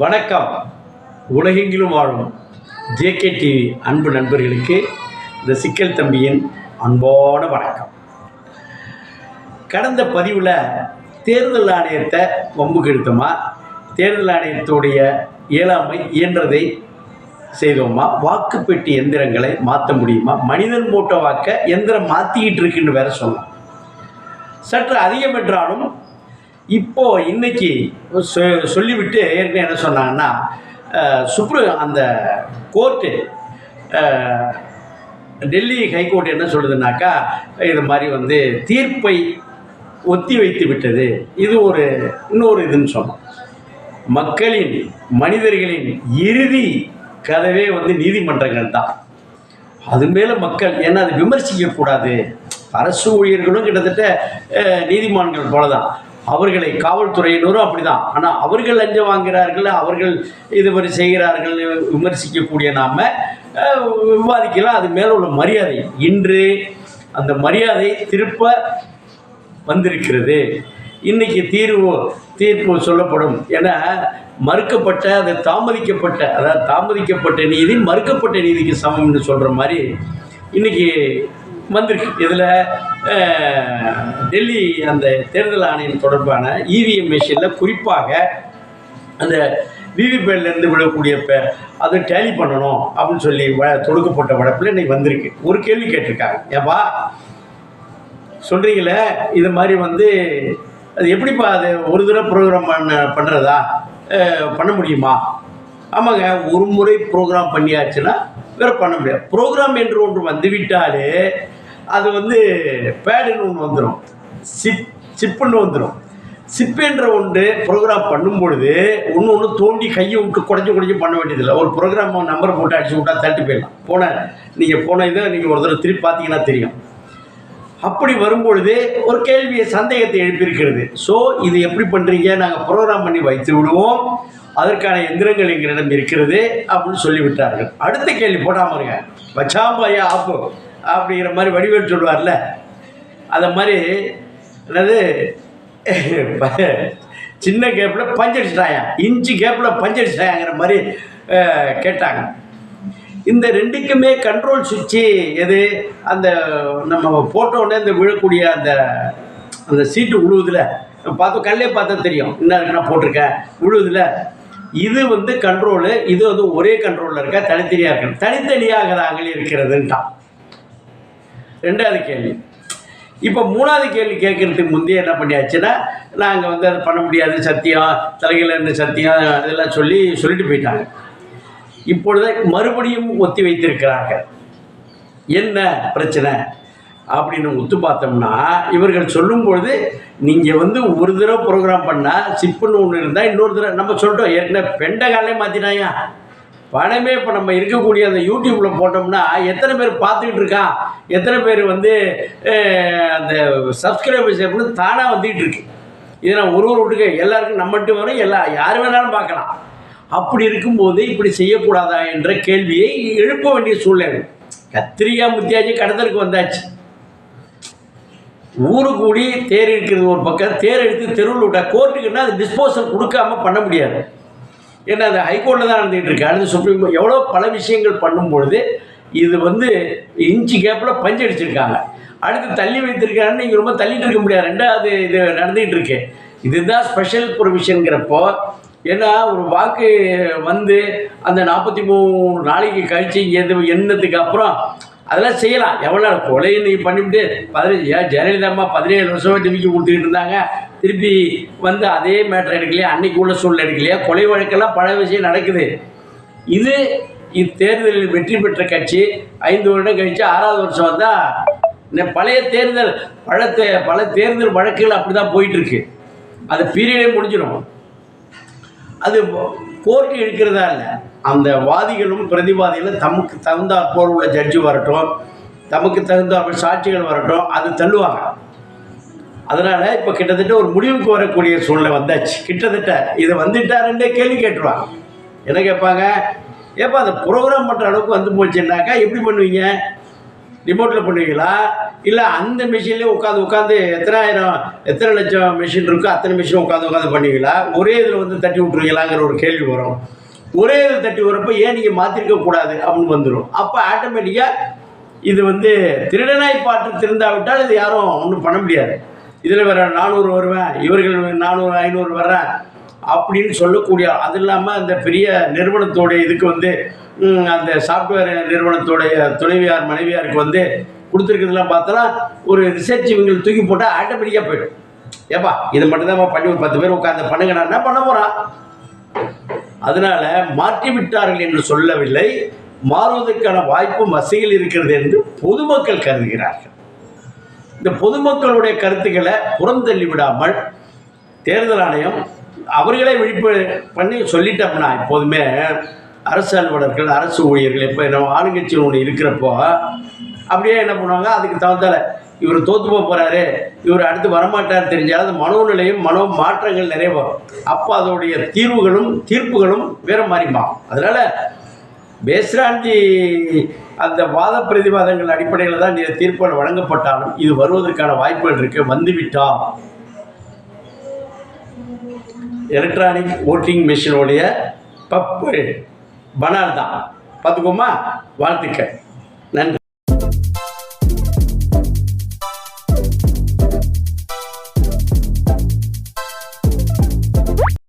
வணக்கம். உலகெங்கிலும் வாழும் ஜேகே டிவி அன்பு நண்பர்களுக்கு இந்த சிக்கல் தம்பியின் அன்பான வணக்கம். கடந்த பதிவில் தேர்தல் ஆணையத்தை வம்புக்கு எடுத்தோமா? தேர்தல் ஆணையத்துடைய இயலாமை இயன்றதை செய்தோமா? வாக்குப்பெட்டி எந்திரங்களை மாற்ற முடியுமா? மனிதன் போட்ட வாக்கை எந்திரம் மாற்றிக்கிட்டு இருக்குன்னு வேற சொல்லலாம். சற்று அதிகம் என்றாலும் இப்போ இன்னைக்கு சொ- சொல்லிவிட்டு ஏற்கனவே என்ன சொன்னாங்கன்னா சுப்ரு அந்த கோர்ட்டு டெல்லி ஹைகோர்ட் என்ன சொல்லுதுனாக்கா இது மாதிரி வந்து தீர்ப்பை ஒத்தி வைத்து விட்டது. இது ஒரு இன்னொரு இதுன்னு சொன்னோம். மக்களின் மனிதர்களின் இறுதி கதவே வந்து நீதிமன்றங்கள் தான். அது மேலே மக்கள் ஏன்னா அதை விமர்சிக்கக்கூடாது. அரசு ஊழியர்களும் கிட்டத்தட்ட நீதிமான்கள் போல தான் அவர்களை காவல்துறையினரும் அப்படிதான். ஆனால் அவர்கள் லஞ்சம் வாங்குகிறார்கள் அவர்கள் இது மாதிரி செய்கிறார்கள் விமர்சிக்கக்கூடிய நாம விவாதிக்கலாம். அது மேலே உள்ள மரியாதை. இன்று அந்த மரியாதை திருப்ப வந்திருக்கிறது. இன்னைக்கு தீர்வு தீர்ப்பு சொல்லப்படும். என மறுக்கப்பட்ட அது தாமதிக்கப்பட்ட அதாவது தாமதிக்கப்பட்ட நீதி மறுக்கப்பட்ட நீதிக்கு சமம்னு சொல்கிற மாதிரி இன்னைக்கு வந்திருக்கு. இதில் டெல்லி அந்த தேர்தல் ஆணையம் தொடர்பான இவிஎம் மிஷினில் குறிப்பாக அந்த விவிபேட்லேருந்து விடக்கூடிய பே அதை டேலி பண்ணணும் அப்படின்னு சொல்லி வ தொடுக்கப்பட்ட வழக்கில் இன்னைக்கு வந்திருக்கு. ஒரு கேள்வி கேட்டிருக்காங்க. ஏப்பா சொல்கிறீங்களே இது மாதிரி வந்து அது எப்படிப்பா அது ஒரு தடவை ப்ரோக்ராம் பண்ண பண்ணுறதா பண்ண முடியுமா? ஆமாங்க ஒரு முறை ப்ரோக்ராம் பண்ணியாச்சுன்னா வேறு பண்ண முடியாது. ப்ரோக்ராம் என்று ஒன்று வந்துவிட்டாலே அது வந்து பேடுன்னு ஒன்று வந்துடும் சிப் சிப்புன்னு வந்துடும் சிப்புன்ற ஒன்று ப்ரோக்ராம் பண்ணும் பொழுது ஒன்று ஒன்று தோண்டி கையை விட்டு குடஞ்சி குடஞ்சி பண்ண வேண்டியதில்லை. ஒரு ப்ரோக்ராம் நம்பர் போட்டு அடிச்சு விட்டா தள்ளிட்டு போயிடலாம். போன நீங்கள் போன இதை நீங்கள் ஒரு தடவை திருப்பி பார்த்தீங்கன்னா தெரியும். அப்படி வரும்பொழுது ஒரு கேள்வியை சந்தேகத்தை எழுப்பியிருக்கிறது. ஸோ இது எப்படி பண்ணுறீங்க நாங்கள் ப்ரோக்ராம் பண்ணி வைத்து விடுவோம். அதற்கான எந்திரங்கள் எங்களிடம் இருக்கிறது அப்படின்னு சொல்லிவிட்டார்கள். அடுத்த கேள்வி போடாமல் இருங்க. வச்சாம்பாயா ஆப்பு. அப்படிங்கிற மாதிரி வடிவேல் சொல்லுவார்ல. அதை மாதிரி என்னது? சின்ன கேப்பில் பஞ்சடிச்சிட்டாயா இன்ச்சு கேப்பில் பஞ்சடிச்சிட்டாயாங்கிற மாதிரி கேட்டாங்க. இந்த ரெண்டுக்குமே கண்ட்ரோல் சுவிட்சு எது? அந்த நம்ம போட்டோடனே இந்த விழக்கூடிய அந்த அந்த சீட்டு உழுவுதுல. பார்த்து கல்லே பார்த்தா தெரியும். என்ன என்ன போட்டிருக்கேன் உழுவுதுல. இது வந்து கண்ட்ரோலு இது வந்து ஒரே கண்ட்ரோலில் இருக்க? தனித்தனியாக இருக்கணும். தனித்தனியாக இருக்கிறதுன்ட்டான். ரெண்டாவது கேள்வி. இப்போ மூணாவது கேள்வி கேட்கறதுக்கு முந்தைய என்ன பண்ணியாச்சுன்னா நாங்கள் வந்து அதை பண்ண முடியாது சத்தியம் தலைகள் சத்தியம் அதெல்லாம் சொல்லி சொல்லிட்டு போயிட்டாங்க. இப்பொழுது மறுபடியும் ஒத்தி வைத்திருக்கிறார்கள். என்ன பிரச்சனை? அப்படின்னு ஒத்து பார்த்தோம்னா இவர்கள் சொல்லும் பொழுது நீங்கள் வந்து ஒரு தடவை ப்ரோக்ராம் பண்ணால் சிப்புன்னு ஒன்று இருந்தால் இன்னொரு தடவை நம்ம சொல்லிட்டோம் ஏற்கனவே பெண்டகாலே மாற்றினாயா பணமே இப்போ நம்ம இருக்கக்கூடிய அந்த யூடியூப்பில் போட்டோம்னா எத்தனை பேர் பார்த்துக்கிட்டு இருக்கான் எத்தனை பேர் வந்து அந்த சப்ஸ்கிரைபர்ஸ் எப்படின்னு தானாக வந்துக்கிட்டு இருக்கு. இதை நான் ஒரு ஒரு வீட்டுக்கு எல்லாருக்கும் நம்ம மட்டும் வரும் எல்லா யார் வேணாலும் பார்க்கலாம். அப்படி இருக்கும்போது இப்படி செய்யக்கூடாதா என்ற கேள்வியை எழுப்ப வேண்டிய சூழ்நிலை. கத்திரிக்காய் முத்தியாச்சு கடத்தலுக்கு வந்தாச்சு. ஊரு கூடி தேர் இருக்கிறது ஒரு பக்கம் தேர் எடுத்து தெருவில் விட்டா கோர்ட்டுக்குன்னா அது டிஸ்போசல் கொடுக்காம பண்ண முடியாது. ஏன்னா அது ஹைகோர்ட்டில் தான் நடந்துகிட்டு இருக்கு அடுத்து சுப்ரீம் கோர்ட் எவ்வளோ பல விஷயங்கள் பண்ணும் பொழுது இது வந்து இன்ச்சு கேப்பில் பஞ்சு அடிச்சிருக்காங்க. அடுத்து தள்ளி வைத்திருக்காருன்னு நீங்கள் ரொம்ப தள்ளிட்டு இருக்க முடியாது. ரெண்டாவது இது நடந்துகிட்டு இருக்கு இதுதான் ஸ்பெஷல் ப்ரொவிஷனுங்கிறப்போ ஏன்னா ஒரு வாக்கு வந்து அந்த நாற்பத்தி மூணு நாளைக்கு கழிச்சு எது எண்ணத்துக்கு அப்புறம் அதெல்லாம் செய்யலாம். எவ்வளோ நாள் கொலை நீ பண்ணிவிட்டு பதினஞ்சு ஏன் ஜெயலலிதாம்மா பதினேழு வருஷமாக டிவிக்கு கொடுத்துக்கிட்டு இருந்தாங்க. திருப்பி வந்து அதே மேட்ரு எடுக்கலையா? அன்னைக்கு உள்ள சூழ்நிலை எடுக்கலையா? கொலை வழக்கெல்லாம் பல விஷயம் நடக்குது. இது இத்தேர்தலில் வெற்றி பெற்ற கட்சி. ஐந்து வருடம் கழித்து ஆறாவது வருஷம் வந்தால் இந்த பழைய தேர்தல் பல தே பல தேர்தல் வழக்குகள் அப்படி தான் போயிட்டுருக்கு அது பீரியடே முடிஞ்சிடும். அது கோர்ட்டு எடுக்கிறதா இல்லை? அந்த வாதிகளும் பிரதிவாதிகளும் தமக்கு தகுந்தாற் போல் உள்ள ஜட்ஜு வரட்டும் தமக்கு தகுந்தாற் சாட்சிகள் வரட்டும் அது தள்ளுவாங்க. அதனால் இப்போ கிட்டத்தட்ட ஒரு முடிவுக்கு வரக்கூடிய சூழ்நிலை வந்தாச்சு. கிட்டத்தட்ட இதை வந்துட்டாருன்றே கேள்வி கேட்டுருவாங்க. என்ன கேட்பாங்க? ஏப்பா அந்த ப்ரோக்ராம் பண்ணுற அளவுக்கு வந்து போச்சுன்னாக்கா எப்படி பண்ணுவீங்க? ரிமோட்டில் பண்ணுவீங்களா இல்லை அந்த மிஷின்லேயே உட்காந்து உட்காந்து எத்தனாயிரம் எத்தனை லட்சம் மிஷின் இருக்கோ அத்தனை மிஷின் உட்காந்து உட்காந்து பண்ணுவீங்களா ஒரே இதில் வந்து தட்டி விட்ருவீங்களாங்கிற ஒரு கேள்வி வரும். ஒரே இதில் தட்டி வரப்போ ஏன் நீங்கள் மாற்றிருக்க கூடாது அப்படின்னு வந்துடும் அப்போ ஆட்டோமேட்டிக்காக இது வந்து திருடனாய் பாட்டு திருந்தாவிட்டால் இது யாரும் ஒன்றும் பண்ண முடியாது. இதில் வேற நானூறு வருவேன் இவர்கள் நானூறு ஐநூறு வர்றேன் அப்படின்னு சொல்லக்கூடிய அது இல்லாமல் அந்த பெரிய நிறுவனத்தோடைய இதுக்கு வந்து அந்த சாஃப்ட்வேர் நிறுவனத்தோடைய துணைவியார் மனைவியாருக்கு வந்து கொடுத்துருக்கிறதுலாம் பார்த்தோன்னா ஒரு ரிசர்ச் இவங்களுக்கு தூக்கி போட்டால் ஆட்டோமேட்டிக்காக போயிடும். ஏப்பா இது மட்டும்தான் பண்ணி ஒரு பத்து பேர் உட்காந்து பண்ணுங்கன்னா என்ன பண்ண போகிறான் அதனால் மாற்றி விட்டார்கள் என்று சொல்லவில்லை. மாறுவதற்கான வாய்ப்பு மசையில் இருக்கிறது என்று பொதுமக்கள் கருதுகிறார்கள். இந்த பொதுமக்களுடைய கருத்துக்களை புறந்தள்ளி விடாமல் தேர்தல் ஆணையம் அவர்களே விழிப்பு பண்ணி சொல்லிட்டோம்னா எப்போதுமே அரசு அலுவலர்கள் அரசு ஊழியர்கள் இப்போ நம்ம ஆளுங்கட்சி ஒன்று இருக்கிறப்போ அப்படியே என்ன பண்ணுவாங்க? அதுக்கு தகுந்தால இவர் தோத்து போக போகிறாரு இவர் அடுத்து வரமாட்டார் தெரிஞ்சால் அது மனோநிலையும் மனோ மாற்றங்கள் நிறைய வரும். அப்போ அதோடைய தீர்வுகளும் தீர்ப்புகளும் வேற மாறிமா. அதனால் பேஸ்ராண்டி அந்த வாத பிரதிவாதங்கள் அடிப்படையில் தான் தீர்ப்புகள் வழங்கப்பட்டாலும் இது வருவதற்கான வாய்ப்புகள் இருக்குது வந்துவிட்டா. எலக்ட்ரானிக் ஓட்டிங் மிஷினுடைய பப்பு பனார் தான். பார்த்துக்கோமா? வாழ்த்துக்கள். நன்றி.